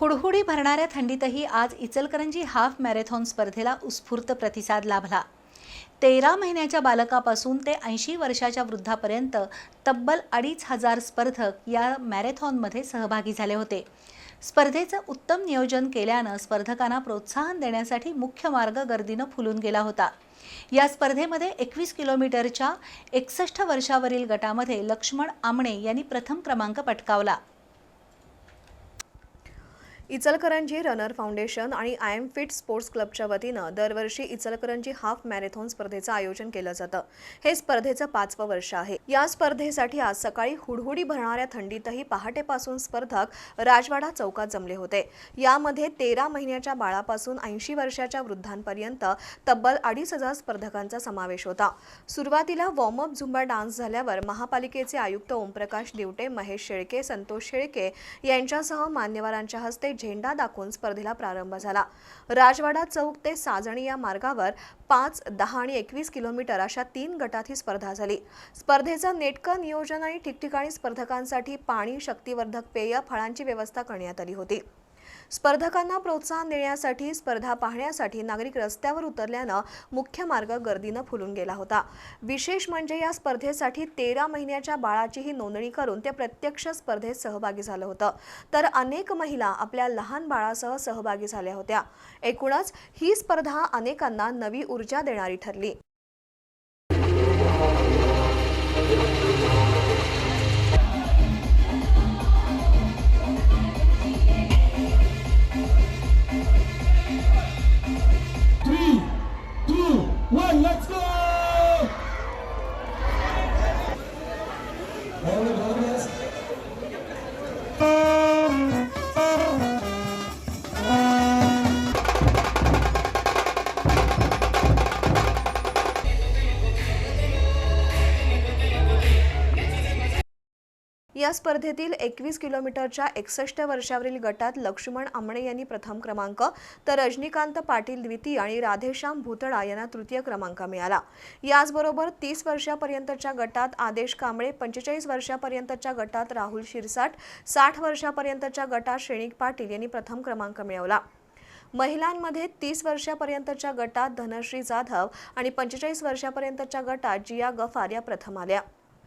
हुडहुडी भरणाऱ्या थंडीतही आज Ichalkaranji half marathon स्पर्धेला उत्स्फूर्त प्रतिसाद लाभला. तेरा महिन्याच्या बालकापासून ते ऐंशी वर्षाच्या वृद्धापर्यंत तब्बल अडीच हजार स्पर्धक या मॅरेथॉनमध्ये सहभागी झाले होते. स्पर्धेचं उत्तम नियोजन केल्यानं स्पर्धकांना प्रोत्साहन देण्यासाठी मुख्य मार्ग गर्दीनं फुलून गेला होता. या स्पर्धेमध्ये एकवीस किलोमीटरच्या एकसष्ट वर्षावरील गटामध्ये लक्ष्मण आमणे यांनी प्रथम क्रमांक पटकावला. इचलकरंजी रनर फाउंडेशन आणि आय एम फिट स्पोर्ट्स क्लबच्या वतीनं दरवर्षी इचलकरंजी हाफ मॅरेथॉन स्पर्धेचं आयोजन केलं जातं. हे स्पर्धेचं पाचवं वर्ष आहे. या स्पर्धेसाठी आज सकाळी हुडहुडी भरणाऱ्या थंडीतही पहाटेपासून स्पर्धक राजवाडा चौकात जमले होते. यामध्ये तेरा महिन्याच्या बाळापासून ऐंशी वर्षाच्या वृद्धांपर्यंत तब्बल अडीच हजार स्पर्धकांचा समावेश होता. सुरुवातीला वॉर्मअप झुंबा डान्स झाल्यावर महापालिकेचे आयुक्त ओमप्रकाश दिवटे महेश शेळके संतोष शेळके यांच्यासह मान्यवरांच्या हस्ते झेंडा दाखवून स्पर्धेला प्रारंभ झाला. राजवाडा चौक ते साजणी या मार्गावर पाच दहा आणि एकवीस किलोमीटर अशा तीन गटात ही स्पर्धा झाली. स्पर्धेचं नेटकं नियोजन आणि ठिकठिकाणी स्पर्धकांसाठी पाणी शक्तिवर्धक पेय फळांची व्यवस्था करण्यात आली होती. स्पर्धकांना प्रोत्साहन देण्यासाठी स्पर्धा पाहण्यासाठी नागरिक रस्त्यावर उतरल्यानं मुख्य मार्ग गर्दीनं फुलून गेला होता. विशेष म्हणजे या स्पर्धेसाठी तेरा महिन्याच्या बाळाचीही नोंदणी करून ते प्रत्यक्ष स्पर्धेत सहभागी झालं होतं. तर अनेक महिला आपल्या लहान बाळासह सहभागी झाल्या होत्या. एकूणच ही स्पर्धा अनेकांना नवी ऊर्जा देणारी ठरली. या स्पर्धेतील एकवीस किलोमीटरच्या एकसष्ट वर्षावरील गटात लक्ष्मण आमणे यांनी प्रथम क्रमांक तर रजनीकांत पाटील द्वितीय आणि राधेश्याम भुतडा यांना तृतीय क्रमांक मिळाला. याचबरोबर तीस वर्षापर्यंतच्या गटात आदेश कांबळे पंचेचाळीस वर्षापर्यंतच्या गटात राहुल शिरसाट साठ वर्षापर्यंतच्या गटात श्रेणिक पाटील यांनी प्रथम क्रमांक मिळवला. महिलांमध्ये तीस वर्षापर्यंतच्या गटात धनश्री जाधव आणि पंचेचाळीस वर्षापर्यंतच्या गटात जिया गफार या प्रथम आल्या.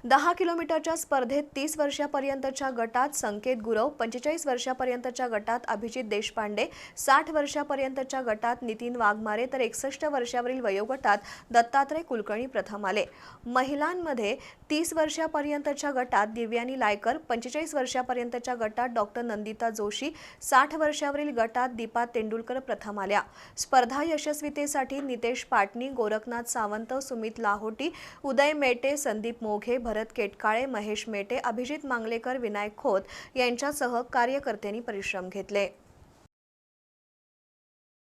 दहा किलोमीटरच्या स्पर्धेत तीस वर्षापर्यंतच्या गटात संकेत गुरव पंचेचाळीस वर्षापर्यंतच्या गटात अभिजित देशपांडे साठ वर्षापर्यंतच्या गटात नितीन वाघमारे तर एकसष्ट वर्षावरील वयोगटात दत्तात्रय कुलकर्णी प्रथम आले. महिलांमध्ये तीस वर्षापर्यंतच्या गटात दिव्यानी लायकर पंचेचाळीस वर्षापर्यंतच्या गटात डॉक्टर नंदिता जोशी साठ वर्षावरील गटात दीपा तेंडुलकर प्रथम आल्या. स्पर्धा यशस्वीतेसाठी नितेश पाटणी गोरखनाथ सावंत सुमित लाहोटी उदय मेटे संदीप मोघे भरत केटकाळे महेश मेटे अभिजित मांगलेकर विनायक खोत यांच्यासह कार्यकर्त्यांनी परिश्रम घेतले.